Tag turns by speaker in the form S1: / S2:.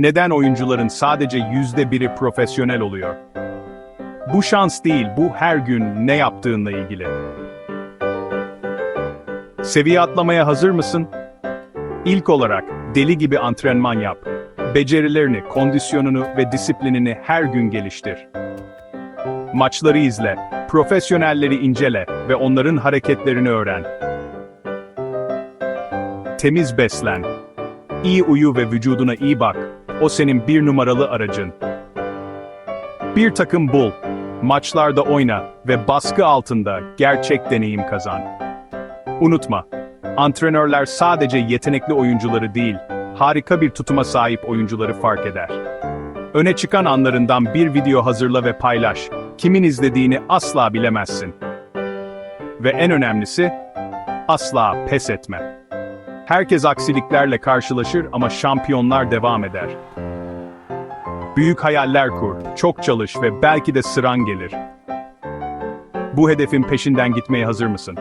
S1: Neden oyuncuların sadece yüzde biri profesyonel oluyor? Bu şans değil, bu her gün ne yaptığınla ilgili. Seviye atlamaya hazır mısın? İlk olarak deli gibi antrenman yap. Becerilerini, kondisyonunu ve disiplinini her gün geliştir. Maçları izle, profesyonelleri incele ve onların hareketlerini öğren. Temiz beslen. İyi uyu ve vücuduna iyi bak. O senin bir numaralı aracın. Bir takım bul. Maçlarda oyna ve baskı altında gerçek deneyim kazan. Unutma, antrenörler sadece yetenekli oyuncuları değil, harika bir tutuma sahip oyuncuları fark eder. Öne çıkan anlarından bir video hazırla ve paylaş. Kimin izlediğini asla bilemezsin. Ve en önemlisi, asla pes etme. Herkes aksiliklerle karşılaşır ama şampiyonlar devam eder. Büyük hayaller kur, çok çalış ve belki de sıran gelir. Bu hedefin peşinden gitmeye hazır mısın?